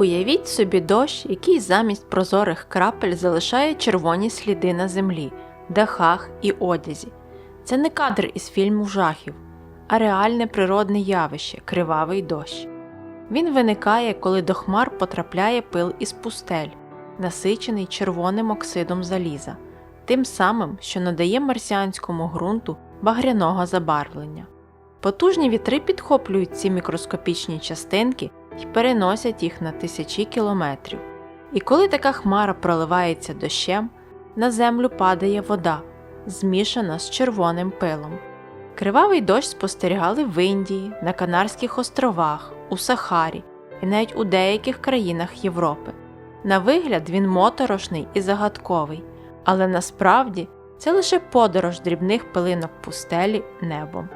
Уявіть собі дощ, який замість прозорих крапель залишає червоні сліди на землі, дахах і одязі. Це не кадр із фільму жахів, а реальне природне явище кривавий дощ. Він виникає, коли до хмар потрапляє пил із пустель, насичений червоним оксидом заліза, тим самим, що надає марсіанському ґрунту багряного забарвлення. Потужні вітри підхоплюють ці мікроскопічні частинки і переносять їх на тисячі кілометрів. І коли така хмара проливається дощем, на землю падає вода, змішана з червоним пилом. Кривавий дощ спостерігали в Індії, на Канарських островах, у Сахарі і навіть у деяких країнах Європи. На вигляд він моторошний і загадковий, але насправді це лише подорож дрібних пилинок пустелі небом.